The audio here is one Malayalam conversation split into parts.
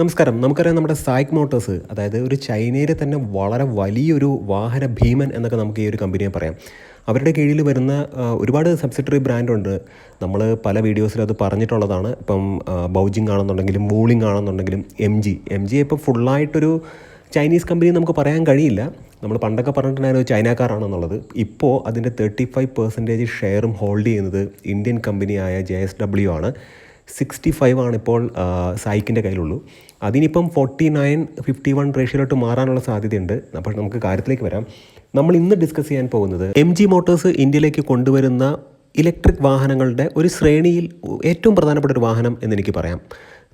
നമസ്കാരം. നമുക്കറിയാം നമ്മുടെ സായിക് മോട്ടോഴ്സ് അതായത് ഒരു ചൈനയിലെ തന്നെ വളരെ വലിയൊരു വാഹന ഭീമൻ എന്നൊക്കെ നമുക്ക് ഈ ഒരു കമ്പനിയെ പറയാം. അവരുടെ കീഴിൽ വരുന്ന ഒരുപാട് സബ്സിഡറി ബ്രാൻഡുണ്ട്. നമ്മൾ പല വീഡിയോസിലും അത് പറഞ്ഞിട്ടുള്ളതാണ്. ഇപ്പം ബൗജിങ് ആണെന്നുണ്ടെങ്കിലും വൂളിംഗ് ആണെന്നുണ്ടെങ്കിലും എം ജി. എം ജി ഇപ്പോൾ ഫുള്ളായിട്ടൊരു ചൈനീസ് കമ്പനി നമുക്ക് പറയാൻ കഴിയില്ല. നമ്മൾ പണ്ടൊക്കെ പറഞ്ഞിട്ടുണ്ടായിരുന്നു ചൈനക്കാരാണെന്നുള്ളത്. ഇപ്പോൾ അതിന്റെ തേർട്ടി ഫൈവ് പെർസെന്റേജ് ഷെയറും ഹോൾഡ് ചെയ്യുന്നത് ഇന്ത്യൻ കമ്പനിയായ ജെ എസ് ഡബ്ല്യു ആണ്. സിക്സ്റ്റി ഫൈവ് ആണിപ്പോൾ സായിക്കിന്റെ കയ്യിലുള്ളൂ. അതിനിപ്പം ഫോർട്ടി നയൻ ഫിഫ്റ്റി വൺ റേഷ്യോയിലോട്ട് മാറാനുള്ള സാധ്യതയുണ്ട്. അപ്പോൾ നമുക്ക് കാര്യത്തിലേക്ക് വരാം. നമ്മൾ ഇന്ന് ഡിസ്കസ് ചെയ്യാൻ പോകുന്നത് എം ജി മോട്ടോഴ്സ് ഇന്ത്യയിലേക്ക് കൊണ്ടുവരുന്ന ഇലക്ട്രിക് വാഹനങ്ങളുടെ ഒരു ശ്രേണിയിൽ ഏറ്റവും പ്രധാനപ്പെട്ട ഒരു വാഹനം എന്നെനിക്ക് പറയാം.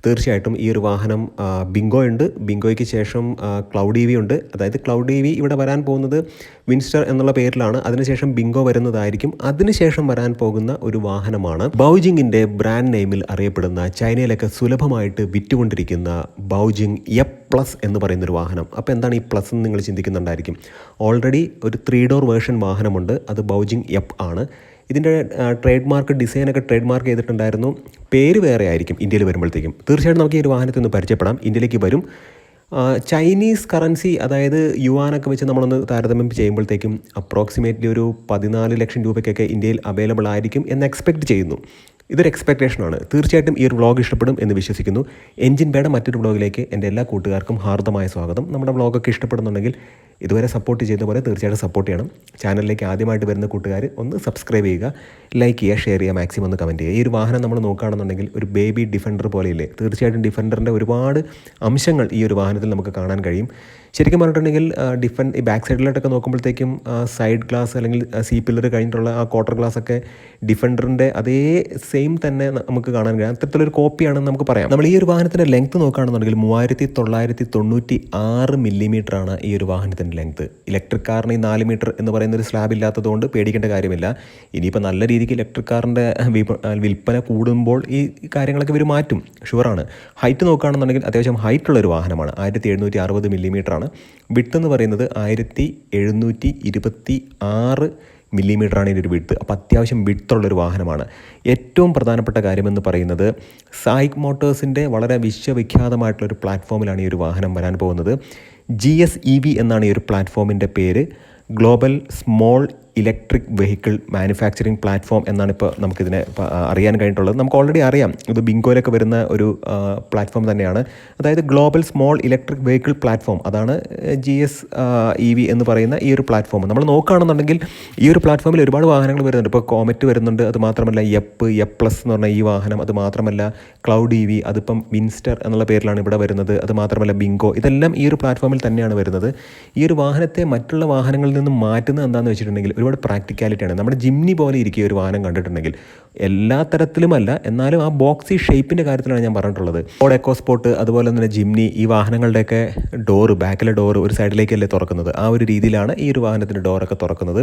തീർച്ചയായിട്ടും ഈ ഒരു വാഹനം ബിങ്കോ ഉണ്ട്. ബിങ്കോയ്ക്ക് ശേഷം ക്ലൗഡ് ഇ വി ഉണ്ട്. അതായത് ക്ലൗഡ് ഇ വി ഇവിടെ വരാൻ പോകുന്നത് വിൻസ്റ്റർ എന്നുള്ള പേരിലാണ്. അതിനുശേഷം ബിങ്കോ വരുന്നതായിരിക്കും. അതിനുശേഷം വരാൻ പോകുന്ന ഒരു വാഹനമാണ് ബൗജിങ്ങിന്റെ ബ്രാൻഡ് നെയിമിൽ അറിയപ്പെടുന്ന ചൈനയിലൊക്കെ സുലഭമായിട്ട് വിറ്റുകൊണ്ടിരിക്കുന്ന ബൗജിങ് എ പ്ലസ് എന്ന് പറയുന്ന ഒരു വാഹനം. അപ്പോൾ എന്താണ് ഈ പ്ലസ് എന്ന് നിങ്ങൾ ചിന്തിക്കുന്നുണ്ടായിരിക്കും? ഓൾറെഡി ഒരു ത്രീ ഡോർ വേർഷൻ വാഹനമുണ്ട്. അത് ബൗജിങ് എപ്പ് ആണ്. ഇതിന്റെ ട്രേഡ് മാർക്ക് ഡിസൈനൊക്കെ ട്രേഡ് മാർക്ക് ചെയ്തിട്ടുണ്ടായിരുന്നു. പേര് വേറെ ആയിരിക്കും ഇന്ത്യയിൽ വരുമ്പോഴത്തേക്കും. തീർച്ചയായിട്ടും നമുക്ക് ഈ ഒരു വാഹനത്തിൽ ഒന്ന് പരിചയപ്പെടാം. ഇന്ത്യയിലേക്ക് വരും. ചൈനീസ് കറൻസി അതായത് യുവാനൊക്കെ വെച്ച് നമ്മളൊന്ന് താരതമ്യം ചെയ്യുമ്പോഴത്തേക്കും അപ്രോക്സിമേറ്റ്ലി ഒരു പതിനാല് ലക്ഷം രൂപയ്ക്കൊക്കെ ഇന്ത്യയിൽ അവൈലബിൾ ആയിരിക്കും എന്ന് എക്സ്പെക്റ്റ് ചെയ്യുന്നു. ഇതൊരു എക്സ്പെക്റ്റേഷനാണ് തീർച്ചയായിട്ടും ഈ ഒരു വ്ളോഗ് ഇഷ്ടപ്പെടും എന്ന് വിശ്വസിക്കുന്നു. എൻജിൻ ബേയുടെ മറ്റൊരു വ്ളോഗിലേക്ക് എന്റെ എല്ലാ കൂട്ടുകാർക്കും ഹാർദമായ സ്വാഗതം. നമ്മുടെ വ്ളോഗൊക്കെ ഇഷ്ടപ്പെടുന്നുണ്ടെങ്കിൽ ഇതുവരെ സപ്പോർട്ട് ചെയ്ത പോലെ തീർച്ചയായിട്ടും സപ്പോർട്ട് ചെയ്യണം. ചാനലിലേക്ക് ആദ്യമായിട്ട് വരുന്ന കൂട്ടുകാർ ഒന്ന് സബ്സ്ക്രൈബ് ചെയ്യുക. ലൈക്ക് ചെയ്യുക ഷെയർ ചെയ്യുക മാക്സിമം ഒന്ന് കമന്റ് ചെയ്യുക. ഈ ഒരു വാഹനം നമ്മൾ നോക്കുകയാണെന്നുണ്ടെങ്കിൽ ഒരു ബേബി ഡിഫൻഡർ പോലെയില്ലേ? തീർച്ചയായിട്ടും ഡിഫൻഡറിന്റെ ഒരുപാട് അംശങ്ങൾ ഈ ഒരു വാഹനത്തിൽ നമുക്ക് കാണാൻ കഴിയും. ശരിക്കും പറഞ്ഞിട്ടുണ്ടെങ്കിൽ ഡിഫൻ ഈ ബാക്ക് സൈഡിലോട്ടൊക്കെ നോക്കുമ്പോഴത്തേക്കും സൈഡ് ഗ്ലാസ് അല്ലെങ്കിൽ സി പില്ലർ കഴിഞ്ഞിട്ടുള്ള ആ ക്വാർട്ടർ ഗ്ലാസ് ഒക്കെ ഡിഫൻഡറിന്റെ അതേ സെയിം തന്നെ നമുക്ക് കാണാൻ കഴിയും. അത്തരത്തിലൊരു കോപ്പിയാണെന്ന് നമുക്ക് പറയാം. നമ്മൾ ഈ ഒരു വാഹനത്തിന്റെ ലെങ്ത് നോക്കുകയാണെന്നുണ്ടെങ്കിൽ മൂവായിരത്തി തൊള്ളായിരത്തി തൊണ്ണൂറ്റി ആറ് മില്ലിമീറ്റർ ആണ് ഈ ഒരു വാഹനത്തിന്റെ ലെങ്ത് ഇലക്ട്രിക് കാറിന് ഈ നാല് മീറ്റർ എന്ന് പറയുന്ന ഒരു സ്ലാബ് ഇല്ലാത്തതുകൊണ്ട് പേടിക്കേണ്ട കാര്യമില്ല ഇനിയിപ്പോൾ നല്ല രീതിക്ക് ഇലക്ട്രിക് കാറിന്റെ വിൽപ്പന കൂടുമ്പോൾ ഈ കാര്യങ്ങളൊക്കെ ഇവർ മാറ്റും ഷുവറാണ് ഹൈറ്റ് നോക്കുകയാണെന്നുണ്ടെങ്കിൽ അത്യാവശ്യം ഹൈറ്റ് ഉള്ള ഒരു വാഹനമാണ് ആയിരത്തി എഴുന്നൂറ്റി അറുപത് മില്ലിമീറ്റർ വിട്ട് എന്ന് പറയുന്നത് ആയിരത്തി എഴുന്നൂറ്റി ഇരുപത്തി ആറ് മില്ലിമീറ്ററാണ് ഇതിന്റെ വിട്ട് അപ്പോൾ അത്യാവശ്യം വിട്ടുള്ളൊരു വാഹനമാണ്. ഏറ്റവും പ്രധാനപ്പെട്ട കാര്യമെന്ന് പറയുന്നത് സായിക് മോട്ടോഴ്സിന്റെ വളരെ വിശ്വവിഖ്യാതമായിട്ടുള്ളൊരു പ്ലാറ്റ്ഫോമിലാണ് ഈ ഒരു വാഹനം വരാൻ പോകുന്നത്. ജി എസ് ഇ വി എന്നാണ് ഈ ഒരു പ്ലാറ്റ്ഫോമിന്റെ പേര്. Global small electric vehicle manufacturing platform എന്നാണ് ഇപ്പോൾ നമുക്കിതിനെ അറിയാൻ കഴിഞ്ഞിട്ടുള്ളത്. നമുക്ക് ഓൾറെഡി അറിയാം ഇത് ബിങ്കോയിലൊക്കെ വരുന്ന ഒരു പ്ലാറ്റ്ഫോം തന്നെയാണ്. അതായത് global small electric vehicle platform. അതാണ് ജി എസ് ഇ വി എന്ന് പറയുന്ന ഈ ഒരു പ്ലാറ്റ്ഫോം. നമ്മൾ നോക്കുകയാണെന്നുണ്ടെങ്കിൽ ഈ ഒരു പ്ലാറ്റ്ഫോമിൽ ഒരുപാട് വാഹനങ്ങൾ വരുന്നുണ്ട്. ഇപ്പോൾ കോമറ്റ് വരുന്നുണ്ട് അത് മാത്രമല്ല എപ്പ് എപ്പ് പ്ലസ് എന്ന് പറഞ്ഞ ഈ വാഹനം അത് മാത്രമല്ല ക്ലൗഡ് ഇ വി അതിപ്പം വിൻസ്റ്റർ എന്നുള്ള പേരിലാണ് ഇവിടെ വരുന്നത് അത് മാത്രമല്ല ബിങ്കോ ഇതെല്ലാം ഈ ഒരു പ്ലാറ്റ്ഫോമിൽ തന്നെയാണ് വരുന്നത്. ഈ ഒരു വാഹനത്തെ മറ്റുള്ള വാഹനങ്ങളിൽ നിന്നും മാറ്റുന്നത് എന്താണെന്ന് വെച്ചിട്ടുണ്ടെങ്കിൽ ഒരുപാട് പ്രാക്ടിക്കാലിറ്റിയാണ് നമ്മുടെ ജിംനി പോലെ ഇരിക്കുക ഒരു വാഹനം കണ്ടിട്ടുണ്ടെങ്കിൽ എല്ലാ തരത്തിലുമല്ല എന്നാലും ആ ബോക്സി ഷേപ്പിന്റെ കാര്യത്തിലാണ് ഞാൻ പറഞ്ഞിട്ടുള്ളത്. ഫോർഡ് എക്കോ സ്പോർട്ട് അതുപോലെ തന്നെ ജിംനി ഈ വാഹനങ്ങളുടെയൊക്കെ ഡോറ് ബാക്കിലെ ഡോറ് ഒരു സൈഡിലേക്കല്ലേ തുറക്കുന്നത്. ആ ഒരു രീതിയിലാണ് ഈ ഒരു വാഹനത്തിന്റെ ഡോറൊക്കെ തുറക്കുന്നത്.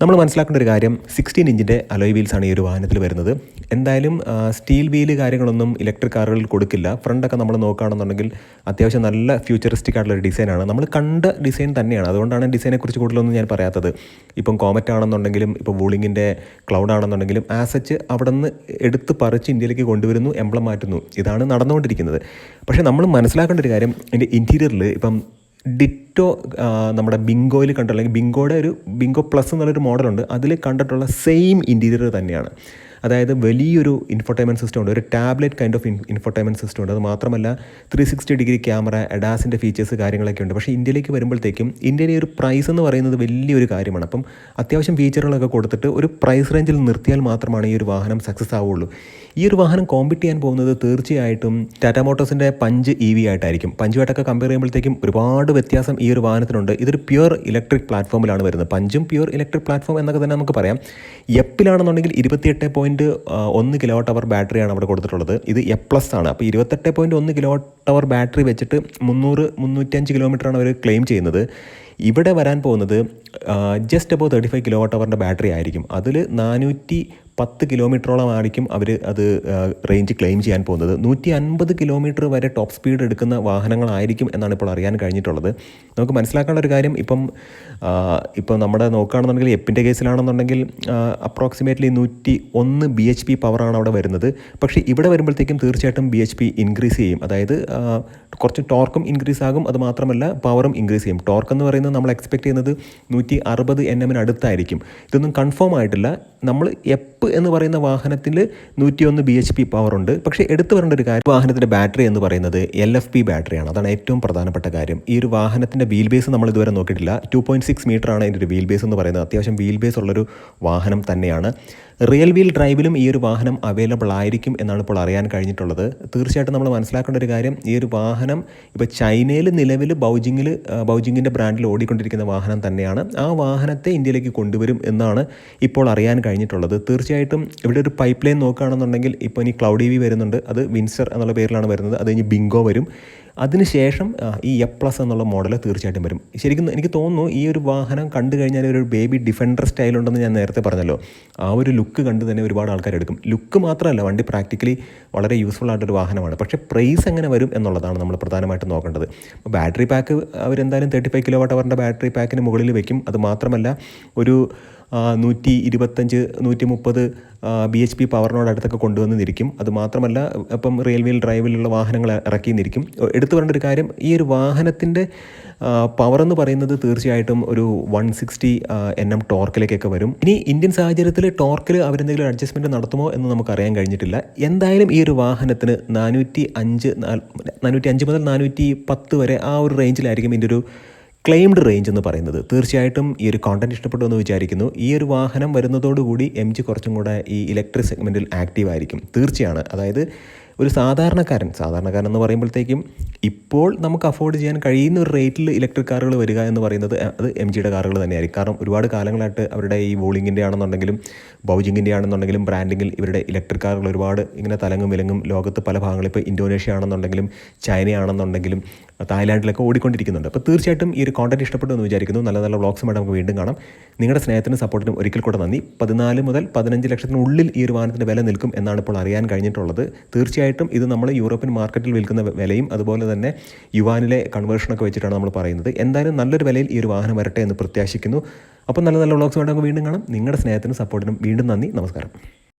നമ്മൾ മനസ്സിലാക്കേണ്ട ഒരു കാര്യം സിക്സ്റ്റീൻ ഇഞ്ചിന്റെ അലോയ് വീൽസാണ് ഈ ഒരു വാഹനത്തിൽ വരുന്നത്. എന്തായാലും സ്റ്റീൽ വീൽ കാര്യങ്ങളൊന്നും ഇലക്ട്രിക് കാറുകളിൽ കൊടുക്കില്ല. ഫ്രണ്ടൊക്കെ നമ്മൾ നോക്കുകയാണെന്നുണ്ടെങ്കിൽ അത്യാവശ്യം നല്ല ഫ്യൂച്ചറിസ്റ്റിക് ആയിട്ടുള്ള ഒരു ഡിസൈനാണ് നമ്മൾ കണ്ട ഡിസൈൻ തന്നെയാണ്. അതുകൊണ്ടാണ് ഡിസൈനെക്കുറിച്ച് കൂടുതലൊന്നും ഞാൻ പറയാത്തത്. ഇപ്പം കോമറ്റ് ആണെന്നുണ്ടെങ്കിലും ഇപ്പോൾ വൂളിങ്ങിന്റെ ക്ലൗഡ് ആണെന്നുണ്ടെങ്കിലും ആസച്ച് അവിടെ നിന്ന് എടുത്ത് പറിച്ച് ഇന്ത്യയിലേക്ക് കൊണ്ടുവരുന്നു എംബ്ലം മാറ്റുന്നു. ഇതാണ് നടന്നുകൊണ്ടിരിക്കുന്നത്. പക്ഷേ നമ്മൾ മനസ്സിലാക്കേണ്ട ഒരു കാര്യം ഇതിന്റെ ഇന്റീരിയറിൽ ഇപ്പം ഡിറ്റോ നമ്മുടെ ബിങ്കോയിൽ കണ്ടിട്ടുള്ള ബിങ്കോയുടെ ഒരു ബിങ്കോ പ്ലസ് എന്നുള്ളൊരു മോഡലുണ്ട്. അതിൽ കണ്ടിട്ടുള്ള സെയിം ഇന്റീരിയർ തന്നെയാണ്. അതായത് വലിയൊരു ഇൻഫർടൈൻമെന്റ് സിസ്റ്റം ഉണ്ട്. ഒരു tablet kind of infotainment system ഉണ്ട്. അത് മാത്രമല്ല ത്രീ സിക്സ്റ്റി ഡിഗ്രി ക്യാമറ എഡാസിന്റെ ഫീച്ചേഴ്സ് കാര്യങ്ങളൊക്കെ ഉണ്ട്. പക്ഷേ ഇന്ത്യയിലേക്ക് വരുമ്പോഴത്തേക്കും ഇന്ത്യയിലെ ഒരു പ്രൈസ് എന്ന് പറയുന്നത് വലിയൊരു കാര്യമാണ്. അപ്പം അത്യാവശ്യം ഫീച്ചറുകളൊക്കെ കൊടുത്തിട്ട് ഒരു പ്രൈസ് റേഞ്ചിൽ നിർത്തിയാൽ മാത്രമാണ് ഈ ഒരു വാഹനം സക്സസ് ആവുള്ളൂ. ഈ ഒരു വാഹനം കോമ്പറ്റ് ചെയ്യാൻ പോകുന്നത് തീർച്ചയായിട്ടും ടാറ്റ മോട്ടോഴ്സിന്റെ പഞ്ച് ഇ വി ആയിട്ടായിരിക്കും. പഞ്ചുമായിട്ടൊക്കെ കമ്പയർ ചെയ്യുമ്പോഴത്തേക്കും ഒരുപാട് വ്യത്യാസം ഈ ഒരു വാഹനത്തിനുണ്ട്. ഇതൊരു പ്യുവർ ഇലക്ട്രിക് പ്ലാറ്റ്ഫോമിലാണ് വരുന്നത്. പഞ്ചും പ്യുവർ ഇലക്ട്രിക് പ്ലാറ്റ്ഫോം എന്നൊക്കെ തന്നെ നമുക്ക് പറയാം. എപ്പിലാണെന്നുണ്ടെങ്കിൽ ഇരുപത്തിയെട്ട് പോയിന്റ് ഒന്ന് കിലോ ടവർ ബാറ്ററിയാണ് അവിടെ കൊടുത്തിട്ടുള്ളത്. ഇത് എ പ്ലസ് ആണ്. അപ്പോൾ ഇരുപത്തെട്ട് പോയിന്റ് ഒന്ന് കിലോ ടവർ ബാറ്ററി വെച്ചിട്ട് മുന്നൂറ് മുന്നൂറ്റഞ്ച് കിലോമീറ്ററാണ് അവർ ക്ലെയിം ചെയ്യുന്നത്. ഇവിടെ വരാൻ പോകുന്നത് ജസ്റ്റ് അപ്പോൾ തേർട്ടി ഫൈവ് കിലോ വാട്ട് അവറിന്റെ ബാറ്ററി ആയിരിക്കും. അതിൽ നാനൂറ്റി പത്ത് കിലോമീറ്ററോളം ആയിരിക്കും അവർ അത് റേഞ്ച് ക്ലെയിം ചെയ്യാൻ പോകുന്നത്. നൂറ്റി അൻപത് കിലോമീറ്റർ വരെ ടോപ്പ് സ്പീഡ് എടുക്കുന്ന വാഹനങ്ങളായിരിക്കും എന്നാണ് ഇപ്പോൾ അറിയാൻ കഴിഞ്ഞിട്ടുള്ളത്. നമുക്ക് മനസ്സിലാക്കേണ്ട ഒരു കാര്യം ഇപ്പം ഇപ്പം നമ്മുടെ നോക്കുകയാണെന്നുണ്ടെങ്കിൽ എപ്പിന്റെ കേസിലാണെന്നുണ്ടെങ്കിൽ അപ്രോക്സിമേറ്റ്ലി നൂറ്റി ഒന്ന് ബി എച്ച് പി പവറാണ് അവിടെ വരുന്നത്. പക്ഷേ ഇവിടെ വരുമ്പോഴത്തേക്കും തീർച്ചയായിട്ടും ബി എച്ച് പി ഇൻക്രീസ് ചെയ്യും. അതായത് കുറച്ച് ടോർക്കും ഇൻക്രീസ് ആകും. അത് മാത്രമല്ല പവറും ഇൻക്രീസ് ചെയ്യും. ടോർക്ക് എന്ന് പറയുന്നത് നമ്മൾ എക്സ്പെക്ട് ചെയ്യുന്നത് നൂറ്റി അറുപത് എൻ എമ്മിന് അടുത്തായിരിക്കും. ഇതൊന്നും കൺഫേം ആയിട്ടില്ല. നമ്മൾ എന്ന് പറയുന്ന വാഹനത്തിൽ നൂറ്റിയൊന്ന് ബി എച്ച് പി പവർ ഉണ്ട്. പക്ഷേ എടുത്തു വരേണ്ട ഒരു കാര്യം വാഹനത്തിന്റെ ബാറ്ററി എന്ന് പറയുന്നത് എൽ എഫ് പി ബാറ്ററിയാണ് അതാണ് ഏറ്റവും പ്രധാനപ്പെട്ട കാര്യം. ഈ ഒരു വാഹനത്തിന്റെ വീൽ ബേസ് നമ്മൾ ഇതുവരെ നോക്കിയിട്ടില്ല. ടു പോയിന്റ് സിക്സ് മീറ്ററാണ് അതിന്റെ ഒരു വീൽ ബേസ് എന്ന് പറയുന്നത്. അത്യാവശ്യം വീൽ ബേസ് ഉള്ളൊരു വാഹനം തന്നെയാണ്. റിയൽ വീൽ ഡ്രൈവിലും ഈ ഒരു വാഹനം അവൈലബിൾ ആയിരിക്കും എന്നാണ് ഇപ്പോൾ അറിയാൻ കഴിഞ്ഞിട്ടുള്ളത്. തീർച്ചയായിട്ടും നമ്മൾ മനസ്സിലാക്കേണ്ട ഒരു കാര്യം ഈ ഒരു വാഹനം ഇപ്പോൾ ചൈനയിൽ നിലവിൽ ബൗജിങ്ങിൽ ബൗജിങ്ങിന്റെ ബ്രാൻഡിൽ ഓടിക്കൊണ്ടിരിക്കുന്ന വാഹനം തന്നെയാണ്. ആ വാഹനത്തെ ഇന്ത്യയിലേക്ക് കൊണ്ടുവരും എന്നാണ് ഇപ്പോൾ അറിയാൻ കഴിഞ്ഞിട്ടുള്ളത്. തീർച്ചയായിട്ടും ഇവിടെ ഒരു പൈപ്പ് ലൈൻ നോക്കുകയാണെന്നുണ്ടെങ്കിൽ ഇപ്പോൾ ഇനി ക്ലൗഡ് വി വരുന്നുണ്ട്. അത് വിൻസർ എന്നുള്ള പേരിലാണ് വരുന്നത്. അത് കഴിഞ്ഞ് ബിങ്കോ വരും. അതിനുശേഷം ഈ എ പ്ലസ് എന്നുള്ള മോഡൽ തീർച്ചയായിട്ടും വരും. ശരിക്കും എനിക്ക് തോന്നുന്നു ഈ ഒരു വാഹനം കണ്ടു കഴിഞ്ഞാൽ ഒരു ബേബി ഡിഫൻഡർ സ്റ്റൈലുണ്ടെന്ന് ഞാൻ നേരത്തെ പറഞ്ഞല്ലോ. ആ ഒരു ലുക്ക് കണ്ട് തന്നെ ഒരുപാട് ആൾക്കാർ എടുക്കും. ലുക്ക് മാത്രമല്ല വണ്ടി പ്രാക്ടിക്കലി വളരെ യൂസ്ഫുൾ ആയിട്ടൊരു വാഹനമാണ്. പക്ഷേ പ്രൈസ് എങ്ങനെ വരും എന്നുള്ളതാണ് നമ്മൾ പ്രധാനമായിട്ടും നോക്കേണ്ടത്. ബാറ്ററി പാക്ക് അവരെന്തായാലും തേർട്ടി ഫൈവ് കിലോ വാട്ട് അവറിന്റെ ബാറ്ററി പാക്കിന് മുകളിൽ വയ്ക്കും അത് മാത്രമല്ല ഒരു നൂറ്റി ഇരുപത്തഞ്ച് നൂറ്റി മുപ്പത് ബി എച്ച് പി പവറിനോട് അടുത്തൊക്കെ കൊണ്ടുവന്നിരിക്കും അത് മാത്രമല്ല ഇപ്പം റിയൽ ഡ്രൈവിലുള്ള വാഹനങ്ങൾ ഇറക്കി നിന്നിരിക്കും എടുത്തു പറയേണ്ട ഒരു കാര്യം ഈ ഒരു വാഹനത്തിന്റെ പവർ എന്ന് പറയുന്നത് തീർച്ചയായിട്ടും ഒരു വൺ സിക്സ്റ്റി എൻ എം ടോർക്കിലേക്കൊക്കെ വരും. ഇനി ഇന്ത്യൻ സാഹചര്യത്തിൽ ടോർക്കിൽ അവരെന്തെങ്കിലും അഡ്ജസ്റ്റ്മെന്റ് നടത്തുമോ എന്ന് നമുക്ക് അറിയാൻ കഴിഞ്ഞിട്ടില്ല. എന്തായാലും ഈ ഒരു വാഹനത്തിന് നാനൂറ്റി അഞ്ച് നാനൂറ്റി അഞ്ച് മുതൽ നാനൂറ്റി പത്ത് വരെ ആ ഒരു റേഞ്ചിലായിരിക്കും ഇതിന്റെ ഒരു ക്ലെയിംഡ് റേഞ്ച് എന്ന് പറയുന്നത്. തീർച്ചയായിട്ടും ഈ ഒരു കോണ്ടന്റ് എന്ന് വിചാരിക്കുന്നു. ഈ ഒരു വാഹനം വരുന്നതോടുകൂടി എം ജി കുറച്ചും കൂടെ ഈ ഇലക്ട്രിക് സെഗ്മെന്റിൽ ആക്റ്റീവ് ആയിരിക്കും. തീർച്ചയാണ്. അതായത് ഒരു സാധാരണക്കാരൻ സാധാരണക്കാരൻ എന്ന് പറയുമ്പോഴത്തേക്കും ഇപ്പോൾ നമുക്ക് അഫോർഡ് ചെയ്യാൻ കഴിയുന്ന ഒരു റേറ്റിൽ ഇലക്ട്രിക് കാറുകൾ വരിക എന്ന് പറയുന്നത് അത് എം ജിയുടെ കാറുകൾ തന്നെയായിരിക്കും. കാരണം ഒരുപാട് കാലങ്ങളായിട്ട് അവരുടെ ഈ വോളിങ്ങിന്റെ ആണെന്നുണ്ടെങ്കിലും ബൗജിങ്ങിന്റെ ആണെന്നുണ്ടെങ്കിലും ബ്രാൻഡിങ്ങിൽ ഇവരുടെ ഇലക്ട്രിക് കാറുകൾ ഒരുപാട് ഇങ്ങനെ തലങ്ങും വിലങ്ങും ലോകത്ത് പല ഭാഗങ്ങളിൽ ഇപ്പോൾ ഇന്തോനേഷ്യ ആണെന്നുണ്ടെങ്കിലും ചൈന ആണെന്നുണ്ടെങ്കിലും തായ്ലാൻഡിലൊക്കെ ഓടിക്കൊണ്ടിരിക്കുന്നുണ്ട്. അപ്പോൾ തീർച്ചയായിട്ടും ഈ ഒരു കോണ്ടന്റ് ഇഷ്ടപ്പെട്ടു എന്ന് വിചാരിക്കുന്നു. നല്ല നല്ല വ്ളോഗ്സുമായിട്ട് നമുക്ക് വീണ്ടും കാണാം. നിങ്ങളുടെ സ്നേഹത്തിനും സപ്പോർട്ടിനും ഒരിക്കൽ കൂടെ നന്ദി. പതിനാല് മുതൽ പതിനഞ്ച് ലക്ഷത്തിനുള്ളിൽ ഈ ഒരു വാഹനത്തിന്റെ വില നിൽക്കും എന്നാണ് ഇപ്പോൾ അറിയാൻ കഴിഞ്ഞിട്ടുള്ളത്. തീർച്ചയായിട്ടും ഇത് നമ്മൾ യൂറോപ്യൻ മാർക്കറ്റിൽ വിൽക്കുന്ന വിലയും അതുപോലെ തന്നെ യുവാനിലെ കൺവേർഷനൊക്കെ വെച്ചിട്ടാണ് നമ്മൾ പറയുന്നത്. എന്തായാലും നല്ലൊരു വിലയിൽ ഈ ഒരു വാഹനം വരട്ടെ എന്ന് പ്രത്യാശിക്കുന്നു. അപ്പോൾ നല്ല നല്ല വ്ളോഗ്സുമായിട്ട് നമുക്ക് വീണ്ടും കാണാം. നിങ്ങളുടെ സ്നേഹത്തിനും സപ്പോർട്ടിനും വീണ്ടും നന്ദി. നമസ്കാരം.